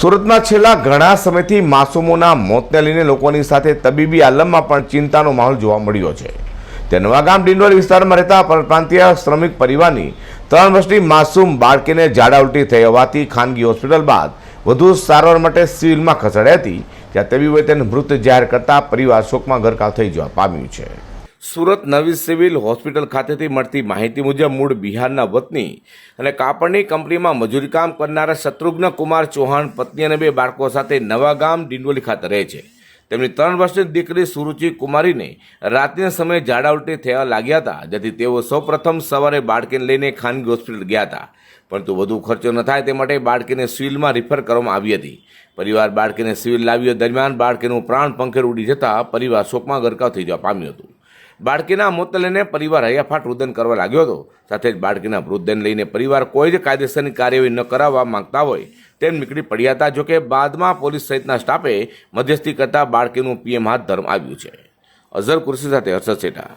સુરતમાં છેલ્લા ઘણા સમયથી માસૂમોના મોતને લઈને લોકોની સાથે તબીબી આલમમાં પણ ચિંતાનો માહોલ જોવા મળ્યો છે. તે નવાગામ ડિંડોલી વિસ્તારમાં રહેતા પરપ્રાંતીય શ્રમિક પરિવારની ત્રણ વર્ષની માસૂમ બાળકીને ઝાડા ઉલટી થઈ હોવાથી ખાનગી હોસ્પિટલ બાદ વધુ સારવાર માટે સિવિલમાં ખસેડાઈ હતી. જ્યાં તબીબોએ તેને મૃત જાહેર કરતા પરિવાર શોકમાં ગરકાવ થઈ જવા પામ્યું છે. સુરત નવી સિવિલ હોસ્પિટલ ખાતેથી મળતી માહિતી મુજબ મૂળ બિહારના વતની અને કાપડની કંપનીમાં મજૂરી કામ કરનારા શત્રુઘ્ન કુમાર ચૌહાણ પત્ની અને બે બાળકો સાથે નવાગામ ડિંડોલી ખાતે રહે છે. તેમની ત્રણ વર્ષની દીકરી સુરુચિ કુમારીને રાતના સમયે ઝાડા ઉલટી થયા લાગ્યા હતા, જેથી તેઓ સૌપ્રથમ સવારે બાળકીને લઈને ખાનગી હોસ્પિટલ ગયા હતા. પરંતુ વધુ ખર્ચો ન થાય તે માટે બાળકીને સિવિલમાં રિફર કરવામાં આવી હતી. પરિવાર બાળકીને સિવિલ લાવ્યો દરમિયાન બાળકીનું પ્રાણ પંખેર ઉડી જતા પરિવાર શોકમાં ગરકાવ થઈ જવા પામ્યું હતું. બાળકીના મોત લઈને પરિવાર હૈયાફાટ રુદન કરવા લાગ્યો હતો. સાથે જ બાળકીના મૃતદેહને લઈને પરિવાર કોઈ જ કાયદેસરની કાર્યવાહી ન કરાવવા માંગતા હોય તેમ નીકળી પડ્યા હતા, જોકે બાદમાં પોલીસ સહિતના સ્ટાફે મધ્યસ્થી કરતા બાળકીનું પીએમ હાથ ધરવામાં આવ્યું છે. અઝર કુર્સી સાથે હર્ષદ શેઠા